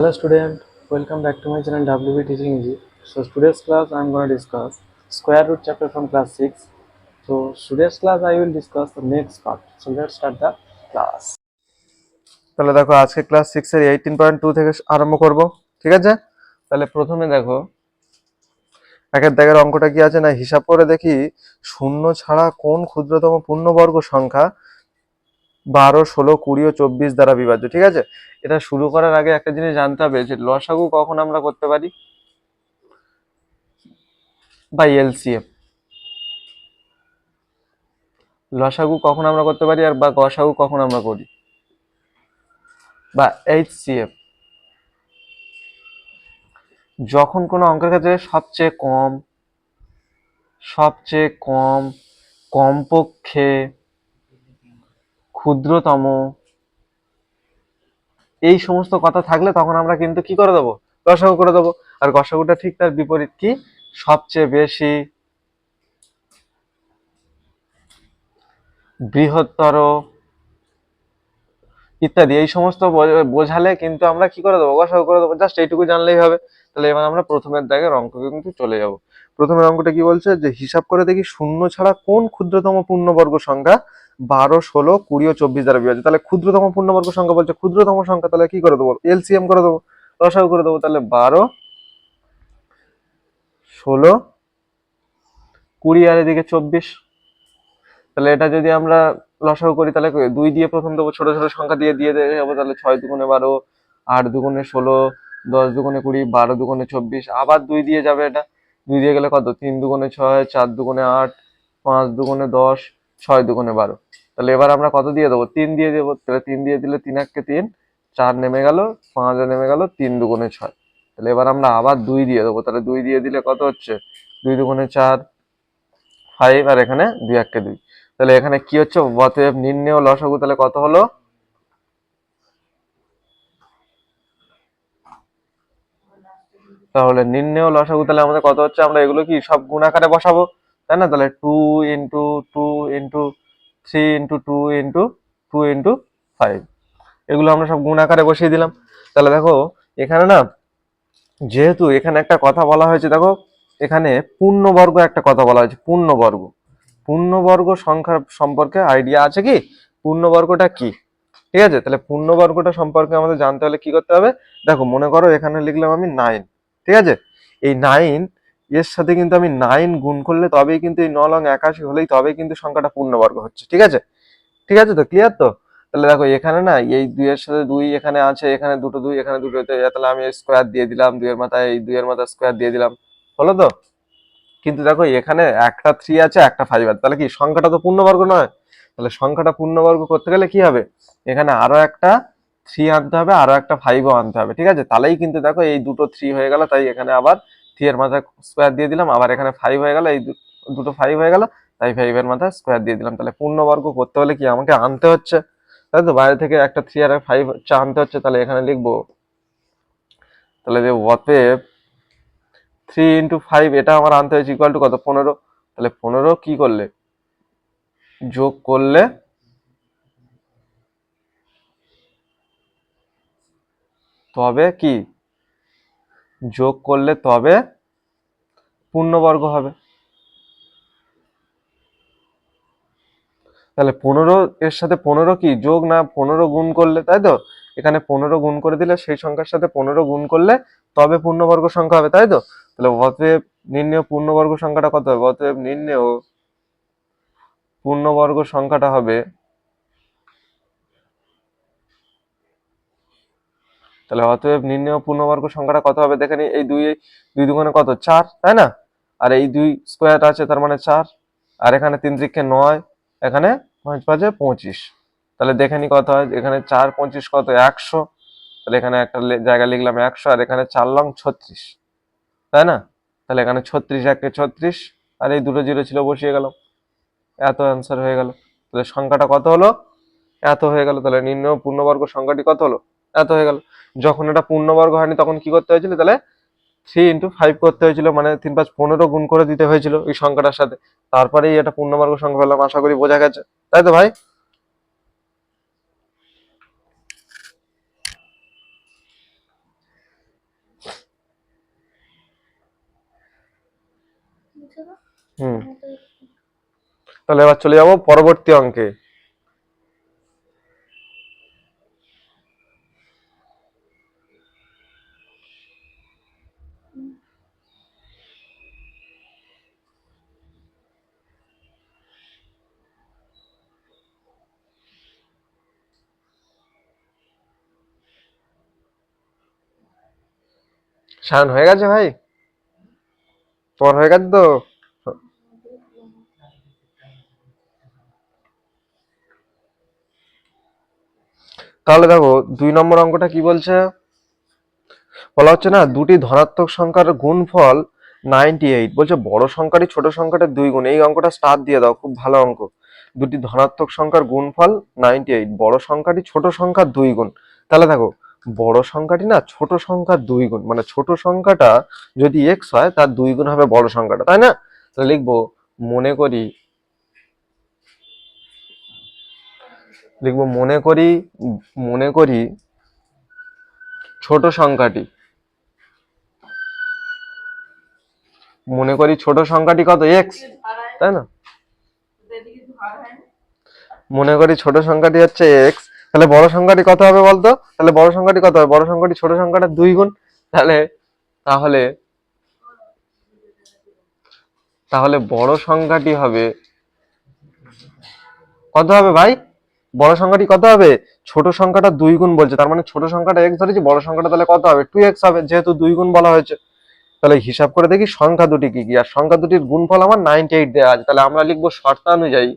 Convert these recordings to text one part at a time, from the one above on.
Hello student, welcome back to my channel WB Teaching Easy. So today's class I am going to discuss square root chapter from class 6. So today's class I will discuss the next part. So let's start the class. তাহলে দেখো আজকে class six এর eighteen point two থেকে আরম্ভ করব ঠিক আছে তাহলে প্রথমে দেখো একের দাগের অঙ্কটা কি আছে না হিসাব করে দেখি শূন্য ছাড়া কোন ক্ষুদ্রতম পূর্ণবর্গ সংখ্যা বারো, ষোলো, কুড়ি ও চব্বিশ দ্বারা বিভাজ্য, ঠিক আছে? এটা শুরু করার আগে একটা জিনিস জানতে হবে যে লসাগু কখন আমরা করতে পারি? বা এলসিএম লসাগু কখন আমরা করতে পারি আর বা গসাগু কখন আমরা করি? বা এইচসিএফ। যখন কোনো অঙ্কের ক্ষেত্রে সবচেয়ে কম সবচেয়ে কম, কমপক্ষে ক্ষুদ্রতম। এই সমস্ত কথা থাকলে তখন আমরা কিন্তু কি করে দেবো? গসাগু করে দেবো। আর গসাগুটা ঠিক তার বিপরীত কি? সবচেয়ে বেশি বৃহত্তর ইত্যাদি। এই সমস্ত বোঝা- বোঝালে কিন্তু আমরা কি করে দেবো? গসাগু করে দেবো। জাস্ট এইটুকু জানলেই হবে। তাহলে এবার আমরা প্রথমের দাগের অঙ্ক কিন্তু চলে যাব। প্রথমের অঙ্কটা কি বলছে? যে হিসাব করে দেখি শূন্য ছাড়া কোন ক্ষুদ্রতম পূর্ণবর্গ সংখ্যা বারো, ষোলো, কুড়ি ও চব্বিশ দ্বারা বিভাজ্য তাহলে ক্ষুদ্রতম পূর্ণবর্গ সংখ্যা বলছে ক্ষুদ্রতম সংখ্যা, তাহলে কি করে দেবো? এলসিএম করে দেবো রসাগু করে দেবো, তাহলে বারো, ষোলো, কুড়ি আর এদিকে চব্বিশ। তাহলে এটা যদি আমরা লসাগু করি, তাহলে দুই দিয়ে প্রথম দেবো, ছোট ছোট সংখ্যা দিয়ে দিয়ে দিয়ে যাব তাহলে ছয় দুগুণে বারো, আট দুগুণে ষোলো, দশ দুগুণে কুড়ি, বারো দুগুণে চব্বিশ, আবার দুই দিয়ে যাবে এটা। দুই দিয়ে গেলে কত? তিন দুগুণে ছয়, চার দুগুণে আট, পাঁচ দুগুণে দশ, ছয় দুগুণে বারো। তাহলে এবার আমরা কত দিয়ে দেবো? তিন দিয়ে দেবো। তাহলে তিন দিয়ে দিলে তিন এককে তিন, চার নেমে গেল, পাঁচ নেমে গেল, তিন দুগুণে ছয়। তাহলে এবার আমরা আবার দুই দিয়ে দেবো। তাহলে দুই দিয়ে দিলে কত হচ্ছে? দুই দুগুণে চার ফাইভ আর এখানে দুই এককে দুই। তাহলে এখানে কি হচ্ছে? অতএব নির্ণেয় লসাগু তাহলে কত হলো? তাহলে নির্ণেয় লসাগু, তাহলে আমাদের কত হচ্ছে? আমরা এগুলো কি সব গুণ আকারে বসাবো? তাই না? তাহলে two into two into three into two into two into five এগুলো আমরা সব গুণ আকারে বসিয়ে দিলাম। তাহলে দেখো, এখানে না, যেহেতু এখানে একটা কথা বলা হয়েছে, দেখো, এখানে পূর্ণবর্গ একটা কথা বলা হয়েছে, পূর্ণবর্গ। পূর্ণবর্গ সংখ্যা সম্পর্কে আইডিয়া আছে কি? পূর্ণবর্গটা কি? ঠিক আছে? তাহলে পূর্ণবর্গটা সম্পর্কে আমাদের জানতে হলে কি করতে হবে? দেখো, মনে করো এখানে লিখলাম আমি নাইন ঠিক আছে? এই নাইন এর সাথে কিন্তু আমি নাইন গুণ করলে তবেই কিন্তু এই ন লং একাশি হলেই তবেই কিন্তু সংখ্যাটা পূর্ণবর্গ হচ্ছে, ঠিক আছে? ঠিক আছে তো? ক্লিয়ার তো? তাহলে দেখো, এখানে না, এই দুইয়ের সাথে দুই এখানে আছে, এখানে দুটো দুই, এখানে দুটো তাহলে আমি স্কোয়ার দিয়ে দিলাম, দুইয়ের মাথায় এই দুইয়ের মাথায় স্কোয়ার দিয়ে দিলাম, হলো তো? কিন্তু দেখো, এখানে একটা থ্রি আছে, একটা ফাইভ আছে, তাহলে কি, সংখ্যাটা তো পূর্ণবর্গ নয়? তাহলে সংখ্যাটা পূর্ণবর্গ করতে গেলে কি হবে? এখানে আরও একটা থ্রি আনতে হবে, আরও একটা ফাইভও আনতে হবে, ঠিক আছে? তাহলেই কিন্তু দেখো এই দুটো থ্রি হয়ে গেল, তাই এখানে আবার থ্রি এর মাথায় স্কোয়ার দিয়ে দিলাম, আবার এখানে ফাইভ হয়ে গেল, এই দুটো ফাইভ হয়ে গেল, তাই ফাইভ এর মাথায় স্কোয়ার দিয়ে দিলাম। তাহলে পূর্ণবর্গ করতে হলে কি আমাকে আনতে হচ্ছে? তাই তো, বাইরে থেকে একটা থ্রি আর ফাইভ হচ্ছে আনতে হচ্ছে, তাহলে এখানে লিখব, তাহলে যে অতএব থ্রি ইন্টু ফাইভ এটা আমার আনতে হয়েছে ইকুয়াল টু কত? পনেরো। তাহলে পনেরো কি করলে? যোগ করলে তবে কি? যোগ করলে তবে পূর্ণবর্গ হবে। তাহলে পনেরো, এর সাথে পনেরো কি? যোগ না পনেরো গুণ করলে, তাই তো? এখানে পনেরো গুণ করে দিলে সেই সংখ্যার সাথে পনেরো গুণ করলে তবে পূর্ণবর্গ সংখ্যা হবে, তাই তো? তাহলে অতএব নির্ণেয় পূর্ণবর্গ সংখ্যাটা কত হবে? অতএব নির্ণেয় পূর্ণবর্গ সংখ্যাটা হবে তাহলে অতএব নির্ণেয় পূর্ণবর্গ সংখ্যাটা কত হবে? দেখে এই দুই দুই দুগুণে কত? চার, তাই না? আর এই দুই স্কোয়ার আছে, তার মানে চার। আর এখানে তিন ত্রিকে নয়, এখানে পাঁচ পাঁচে পঁচিশ। তাহলে দেখে নি কত হয়, এখানে চার, পঁচিশ কত? একশো। তাহলে এখানে একটা জায়গা লিখলাম একশো, আর এখানে চার লং ছত্রিশ। তাই না? তাহলে এখানে ছত্রিশ, একে ছত্রিশ, আর এই দুটো জিরো ছিল, বসিয়ে গেল। এত অ্যান্সার হয়ে গেল। তাহলে সংখ্যাটা কত হলো? এত হয়ে গেল। তাহলে নিম্ন পূর্ণবর্গ সংখ্যাটি কত হলো? এত হয়ে গেল। যখন এটা পূর্ণবর্গ হয়নি তখন কি করতে হয়েছিল? তাহলে থ্রি ইন্টু ফাইভ করতে হয়েছিল মানে তিন পাঁচ পনেরো গুণ করে দিতে হয়েছিল ওই সংখ্যাটার সাথে। তারপরেই এটা পূর্ণবর্গ সংখ্যা পেলাম আশা করি বোঝা গেছে। তাই তো ভাই? হুম। তাহলে এবার চলে যাব পরবর্তী অঙ্কে। শান হয়ে গেছে ভাই? তোমার হয়ে গেছে তো? তাহলে দেখো, দুই নম্বর অঙ্কটা কি বলছে? বলা হচ্ছে না, দুটি ধনাত্মক সংখ্যার গুণফল নাইনটি এইট। বলছে বড় সংখ্যারই ছোট সংখ্যাটার দুই গুণ। এই অঙ্কটা স্টার দিয়ে দাও, খুব ভালো অঙ্ক। দুটি ধনাত্মক সংখ্যার গুণফল নাইনটি এইট, বড় সংখ্যাটি ছোট সংখ্যার দুই গুণ। তাহলে দেখো বড় সংখ্যাটি না ছোট সংখ্যার দুই গুণ। মানে ছোট সংখ্যাটা যদি এক্স হয় তার দুই গুণ হবে বড় সংখ্যাটা তাই না? তাহলে লিখব মনে করি লিখব মনে করি মনে করি ছোট সংখ্যাটি। মনে করি ছোট সংখ্যাটি কত? এক্স তাই না? মনে করি ছোট সংখ্যাটি হচ্ছে এক্স তাহলে বড় সংখ্যাটি কত হবে বলতো? তাহলে বড় সংখ্যাটি কত হবে? বড় সংখ্যাটি ছোট সংখ্যাটা দুই গুণ। তাহলে তাহলে তাহলে বড় সংখ্যাটি হবে কত হবে ভাই? বড় সংখ্যাটি কত হবে? ছোট সংখ্যাটা দুই গুণ বলছে। তার মানে ছোট সংখ্যাটা এক্স ধরেছি, বড় সংখ্যাটা তাহলে কত হবে? টু এক্স হবে, যেহেতু দুই গুণ বলা হয়েছে। তাহলে হিসাব করে দেখি সংখ্যা দুটি কি কি। আর সংখ্যা দুটির গুণফল আমার নাইনটি এইট দেওয়া আছে। তাহলে আমরা লিখব শর্তানুযায়ী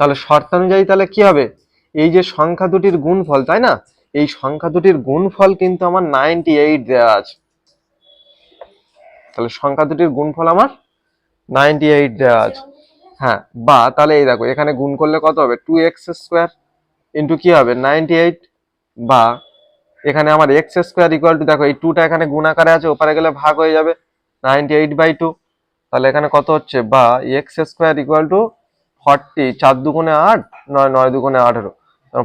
তাহলে শর্তানুযায়ী তাহলে কি হবে? এই যে সংখ্যা দুটির গুণফল, তাই না? এই সংখ্যা দুটির গুণফল কিন্তু আমার নাইনটি এইট দেওয়া আছে। তাহলে সংখ্যা দুটির গুণফল আমার নাইনটি এইট দেওয়া আছে। হ্যাঁ বা তাহলে এই দেখো, এখানে গুণ করলে কত হবে? টু এক্স স্কোয়ার ইন্টু কি হবে? নাইনটি এইট বা এখানে আমার এক্স স্কোয়ার ইকুয়াল টু দেখো এই টুটা এখানে গুণ আকারে আছে, ওপারে গেলে ভাগ হয়ে যাবে। নাইনটি এইট বাই টু তাহলে এখানে কত হচ্ছে? বা x square equal to forty চার দুগুণে আট, নয় নয় দুগুণে আঠেরো।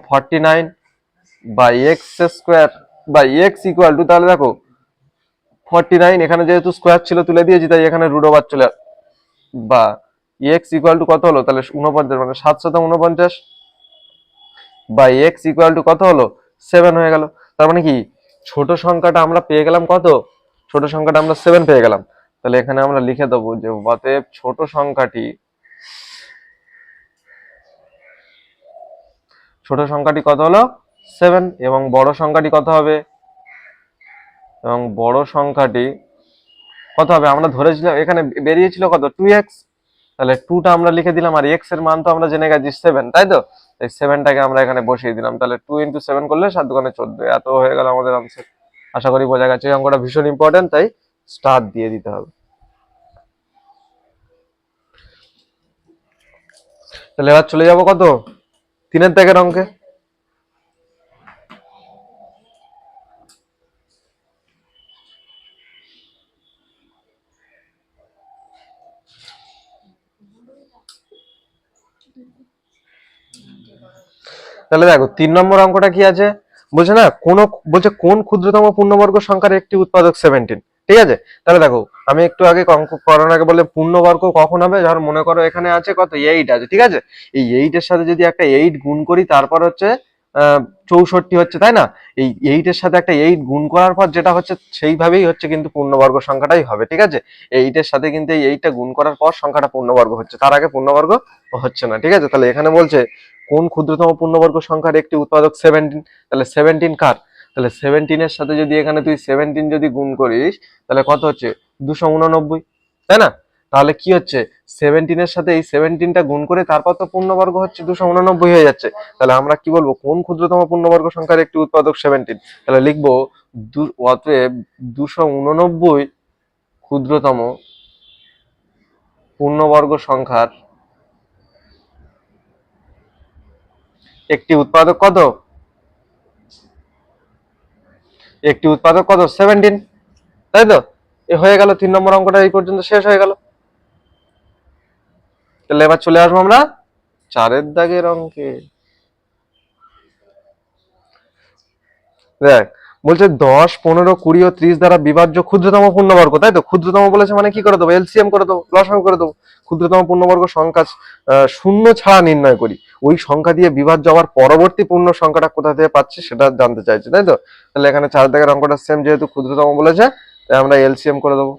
ফর্টি নাইন বা এক্স স্কোয়ার বা এক্স ইকুয়াল টু তাহলে দেখো ফর্টি নাইন এখানে যেহেতু স্কোয়ার ছিল তুলে দিয়েছি, তাই এখানে রুট ওভার চলে বা এক্স ইকুয়াল টু কত হলো? তাহলে উনপঞ্চাশ মানে সাত শত উনপঞ্চাশ বা এক্স ইকুয়াল টু কত হলো? সেভেন হয়ে গেল। তার মানে কি? ছোট সংখ্যাটা আমরা পেয়ে গেলাম কত? ছোট সংখ্যাটা আমরা সেভেন পেয়ে গেলাম। তাহলে এখানে আমরা লিখে দেবো যে, অতএব ছোট সংখ্যাটি ছোট সংখ্যাটি কত হলো? সেভেন এবং বড় সংখ্যাটি কত হবে? এবং বড় সংখ্যাটি কত হবে? আমরা ধরেছিলাম, এখানে বেরিয়েছিল কত? টু এক্স তাহলে টুটা আমরা লিখে দিলাম, আর এক্সের মান তো আমরা জেনে গেছি সেভেন তাই তো? এই সেভেনটাকে আমরা এখানে বসিয়ে দিলাম। তাহলে টু ইন্টু সেভেন করলে সাত দোকানে চোদ্দ। এত হয়ে গেল আমাদের আনসার আশা করি বোঝা গেছে, এই অঙ্কটা ভীষণ ইম্পর্টেন্ট তাই স্টার দিয়ে দিতে হবে। তাহলে এবার চলে যাব কত? তিনের দাগের অঙ্কে? তাহলে দেখো, তিন নম্বর অঙ্কটা কি আছে? বলছে না, কোন, বলছে কোন ক্ষুদ্রতম পূর্ণবর্গ সংখ্যার একটি উৎপাদক সেভেন্টিন ঠিক আছে? তাহলে দেখো, আমি একটু আগে আগে বলে পূর্ণবর্গ কখন হবে? ধর মনে করো এখানে আছে কত? এইট আছে, ঠিক আছে? এই এইটের সাথে যদি একটা এইট গুণ করি, তারপর হচ্ছে চৌষট্টি হচ্ছে, তাই না? এই এইটের সাথে একটা এইট গুণ করার পর যেটা হচ্ছে, সেইভাবেই হচ্ছে কিন্তু পূর্ণবর্গ সংখ্যাটাই হবে, ঠিক আছে? এইটের সাথে কিন্তু এই এইটটা গুণ করার পর সংখ্যাটা পূর্ণবর্গ হচ্ছে, তার আগে পূর্ণবর্গ হচ্ছে না, ঠিক আছে? তাহলে এখানে বলছে, কোন ক্ষুদ্রতম পূর্ণবর্গ সংখ্যার একটি উৎপাদক সেভেন্টিন তাহলে সেভেন্টিন কার? তাহলে সেভেন্টিনের সাথে যদি এখানে তুই সেভেন্টিন যদি গুণ করিস, তাহলে কত হচ্ছে? দুশো উননব্বই, তাই না? তাহলে কি হচ্ছে? সেভেন্টিনের সাথে এই সেভেন্টিনটা গুণ করে তারপর তো পূর্ণবর্গ হচ্ছে দুশো উননব্বই হয়ে যাচ্ছে। তাহলে আমরা কি বলব? কোন ক্ষুদ্রতম পূর্ণবর্গ সংখ্যার একটি উৎপাদক সেভেন্টিন তাহলে লিখব অতএব দুশো উননব্বই ক্ষুদ্রতম পূর্ণবর্গ সংখ্যার একটি উৎপাদক কত? একটি উৎপাদক কত? সেভেন্টিন তাই তো এ হয়ে গেল তিন নম্বর অঙ্কটা, এই পর্যন্ত শেষ হয়ে গেল। তাহলে এবার চলে আসব আমরা চারের দাগের অঙ্কে। দেখ বলছে দশ, পনেরো, কুড়ি ও ত্রিশ দ্বারা বিভাজ্য ক্ষুদ্রতম পূর্ণবর্গ, তাই তো? ক্ষুদ্রতম বলেছে মানে কি করে দেবো? এলসিএম করে দেবো, লসাগু করে দেবো। ক্ষুদ্রতম পূর্ণবর্গ সংখ্যা শূন্য ছাড়া নির্ণয় করি। ওই সংখ্যা দিয়ে বিভাজ্য আবার পরবর্তী পূর্ণ সংখ্যাটা কোথা থেকে পাচ্ছি সেটা জানতে চাইছি, তাই তো? তাহলে এখানে চার দাগের অঙ্কটা সেম যেহেতু ক্ষুদ্রতম বলেছে, তাই আমরা এলসিএম করে দেবো।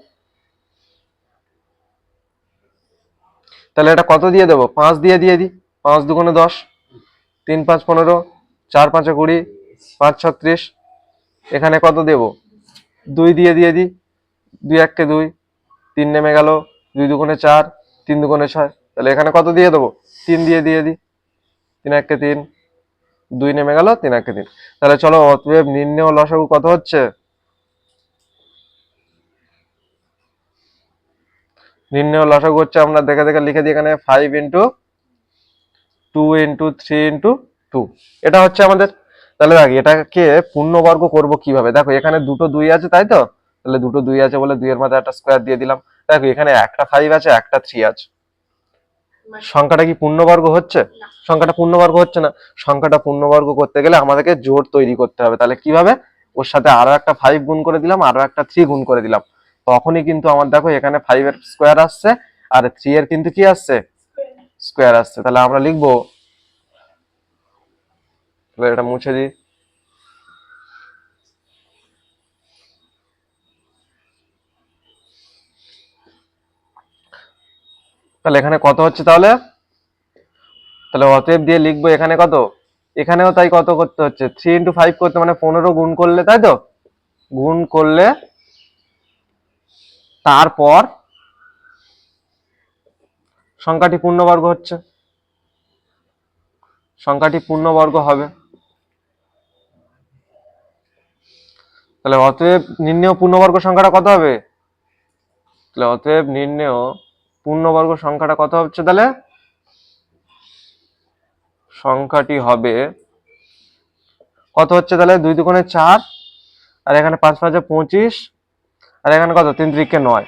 তাহলে এটা কত দিয়ে দেবো? পাঁচ দিয়ে দিয়ে দিই। পাঁচ দুগুণে দশ, তিন পাঁচ পনেরো, চার পাঁচে কুড়ি, পাঁচ ছত্রিশ এখানে কত দেব? দুই দিয়ে দিয়ে দিই দুই এককে দুই। তিন নেমে গেল। দুই দুগুণে চার, তিন দুগুণে ছয়। তাহলে এখানে কত দিয়ে দেবো? তিন দিয়ে দিয়ে দিই তিন এককে তিন। দুই নেমে গেল, তিন এককে তিন। তাহলে চলো, অতএব নির্ণয় লসাগু কত হচ্ছে? নির্ণয় লসাগু হচ্ছে আমরা দেখে দেখে লিখে দিই এখানে five into two into three into two এটা হচ্ছে আমাদের তাহলে দেখ এটাকে পূর্ণবর্গ করব কীভাবে? দেখো এখানে দুটো দুই আছে তাই তো? তাহলে দুটো দুই আছে বলে দুইয়ের মাথায় একটা স্কোয়ার দিয়ে দিলাম। দেখো এখানে একটা ফাইভ আছে একটা থ্রি আছে। সংখ্যাটা কি পূর্ণবর্গ হচ্ছে? সংখ্যাটা পূর্ণবর্গ হচ্ছে না? সংখ্যাটা পূর্ণবর্গ করতে গেলে আমাদেরকে জোর তৈরি করতে হবে। তাহলে কীভাবে? ওর সাথে আরও একটা ফাইভ গুণ করে দিলাম আরও একটা থ্রি গুণ করে দিলাম। তখনই কিন্তু আমার দেখো এখানে ফাইভ এর স্কোয়ার আসছে আর থ্রি এর কিন্তু কি আসছে? স্কোয়ার আসছে। তাহলে আমরা লিখব তাহলে এটা মুছে দিই। তাহলে এখানে কত হচ্ছে তাহলে? তাহলে অতএব দিয়ে লিখব এখানে কত? এখানেও তাই কত করতে হচ্ছে? থ্রি ইন্টু ফাইভ করতে মানে পনেরো গুণ করলে, তাই তো? গুণ করলে তারপর সংখ্যাটি পূর্ণবর্গ হচ্ছে। সংখ্যাটি পূর্ণবর্গ হবে। তাহলে অতএব নির্ণেয় পূর্ণবর্গ সংখ্যাটা কত হবে? তাহলে অতএব নির্ণেয় পূর্ণবর্গ সংখ্যাটা কত হচ্ছে তাহলে? সংখ্যাটি হবে কত হচ্ছে তাহলে? দুই দুগুণে চার, আর এখানে পাঁচ পাঁচে পঁচিশ, আর এখানে কত? তিন ত্রিকে নয়।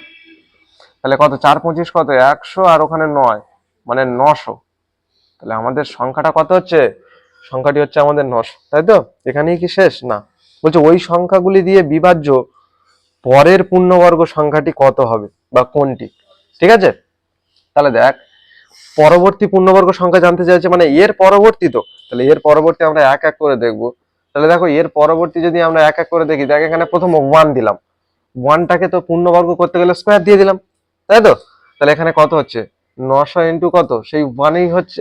তাহলে কত? চার পঁচিশ কত? একশো, আর ওখানে নয় মানে নশো। তাহলে আমাদের সংখ্যাটা কত হচ্ছে? সংখ্যাটি হচ্ছে আমাদের নশো। তাই তো? এখানেই কি শেষ? না। বলছে, ওই সংখ্যাগুলি দিয়ে বিভাজ্য পরের পূর্ণবর্গ সংখ্যাটি কত হবে বা কোনটি? ঠিক আছে? তাহলে দেখ, পরবর্তী পূর্ণবর্গ সংখ্যা জানতে চাইছে মানে এর পরবর্তী তো। তাহলে এর পরবর্তী আমরা এক এক করে দেখব। তাহলে দেখো, এর পরবর্তী যদি আমরা এক এক করে দেখি, দেখ, এখানে প্রথম ওয়ান দিলাম। ওয়ানটাকে তো পূর্ণবর্গ করতে গেলে স্কোয়ার দিয়ে দিলাম। তাই তো? তাহলে এখানে কত হচ্ছে? নশো ইন্টু কত? সেই ওয়ানই হচ্ছে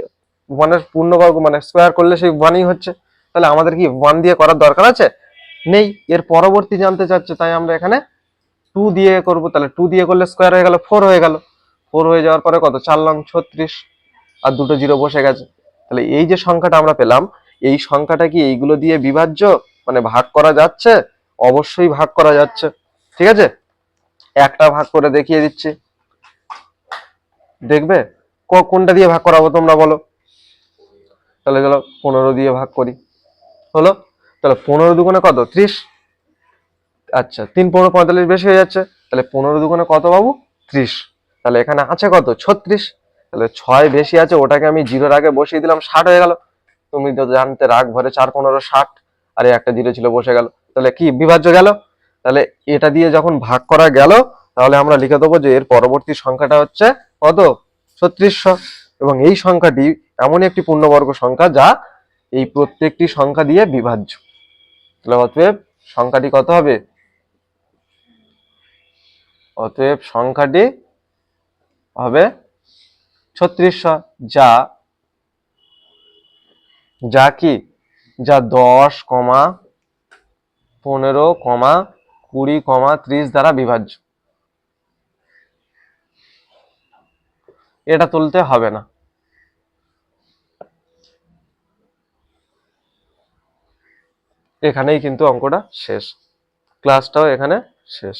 ওয়ানের পূর্ণবর্গ মানে স্কোয়ার করলে সেই ওয়ানই হচ্ছে। তাহলে আমাদের কি ওয়ান দিয়ে করার দরকার আছে? নেই, এর পরবর্তী জানতে চাচ্ছে, তাই আমরা এখানে টু দিয়ে করব। তাহলে টু দিয়ে করলে স্কোয়ার হয়ে গেল ফোর হয়ে গেল। ফোর হয়ে যাওয়ার পরে কত? চার লং ছত্রিশ, আর দুটো জিরো বসে গেছে। তাহলে এই যে সংখ্যাটা আমরা পেলাম, এই সংখ্যাটা কি এইগুলো দিয়ে বিভাজ্য? মানে ভাগ করা যাচ্ছে? অবশ্যই ভাগ করা যাচ্ছে। ঠিক আছে? একটা ভাগ করে দেখিয়ে দিচ্ছি। দেখবে? কোনটা দিয়ে ভাগ করাবো তোমরা বলো? তাহলে চলো, পনেরো দিয়ে ভাগ করি। হলো? তাহলে পনেরো দুগুণে কত? ত্রিশ? আচ্ছা তিন পনেরো পঁয়তাল্লিশ বেশি হয়ে যাচ্ছে, তাহলে পনেরো দুগুণে কত পাবো ত্রিশ। তাহলে এখানে আছে কত? ছত্রিশ। তাহলে ছয় বেশি আছে, ওটাকে আমি জিরোর আগে বসিয়ে দিলাম, ষাট হয়ে গেল। তুমি তো জানতে রাগ ভরে চার পনেরো ষাট, আর একটা জিরো ছিল, বসে গেল। তাহলে কি বিভাজ্য গেল? তাহলে এটা দিয়ে যখন ভাগ করা গেল, তাহলে আমরা লিখে দেবো যে এর পরবর্তী সংখ্যাটা হচ্ছে কত? ছত্রিশশো। এবং এই সংখ্যাটি এমন একটি পূর্ণবর্গ সংখ্যা যা এই প্রত্যেকটি সংখ্যা দিয়ে বিভাজ্য। অতএব সংখ্যাটি কত হবে? অতএব সংখ্যাটি হবে ছত্রিশশো। যা যা কি? যা দশ কমা পনেরো কমা কুড়ি কমা ত্রিশ দ্বারা বিভাজ্য। এটা তুলতে হবে না। এখানেই কিন্তু অঙ্কটা শেষ। ক্লাসটাও এখানে শেষ।